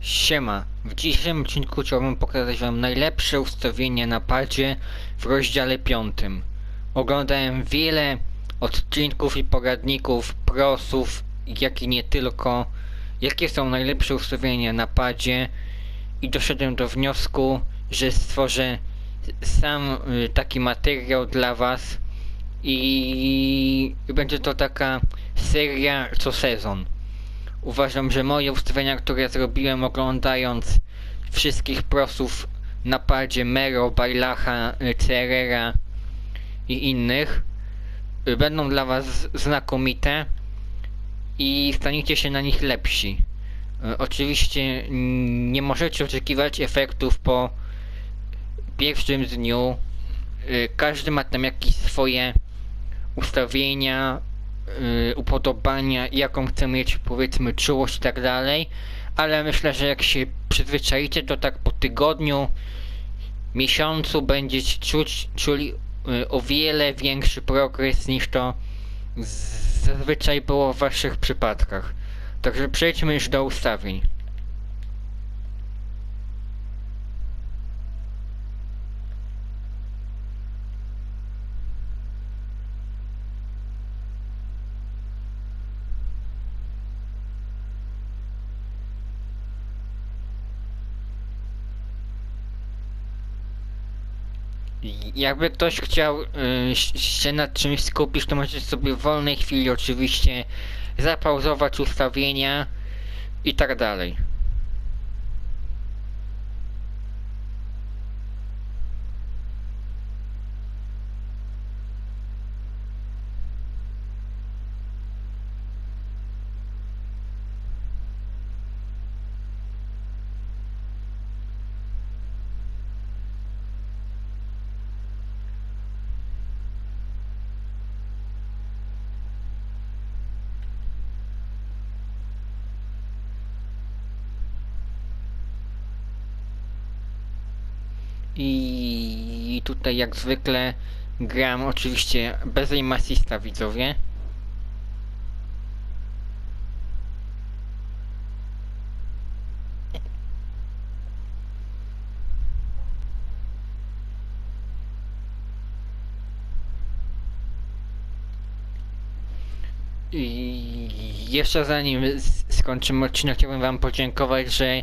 Siema, w dzisiejszym odcinku chciałbym pokazać wam najlepsze ustawienie na padzie w rozdziale 5. Oglądałem wiele odcinków i poradników, prosów, jak i nie tylko, jakie są najlepsze ustawienia na padzie i doszedłem do wniosku, że stworzę sam y, taki materiał dla was i będzie to taka seria co sezon. Uważam, że moje ustawienia, które zrobiłem oglądając wszystkich prosów na padzie Mero, Bailacha, y, Cerera i innych będą dla Was znakomite i staniecie się na nich lepsi. Oczywiście nie możecie oczekiwać efektów po pierwszym dniu. Każdy ma tam jakieś swoje ustawienia, y, upodobania, jaką chce mieć powiedzmy czułość i tak dalej, ale myślę, że jak się przyzwyczaicie, to tak po tygodniu, miesiącu będziecie czuć, czuli y, o wiele większy progres niż to zazwyczaj było w waszych przypadkach. Także przejdźmy już do ustawień. Jakby ktoś chciał y, się nad czymś skupić, to możecie sobie w wolnej chwili oczywiście zapauzować ustawienia i tak dalej. I tutaj jak zwykle gram oczywiście bez aim widzowie. I jeszcze zanim skończymy odcinek, chciałbym wam podziękować, że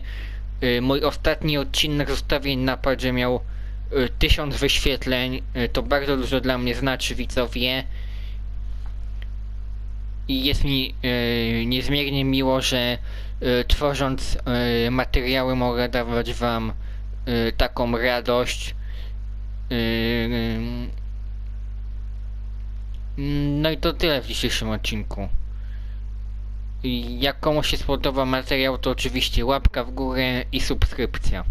mój ostatni odcinek zostawień na padzie miał y, 1000 wyświetleń. Y, to bardzo dużo dla mnie znaczy widzowie. I jest mi y, niezmiernie miło, że y, tworząc y, materiały mogę dawać wam y, taką radość. Y, y, no i to tyle w dzisiejszym odcinku. Jak komuś się spodoba materiał, to oczywiście łapka w górę i subskrypcja.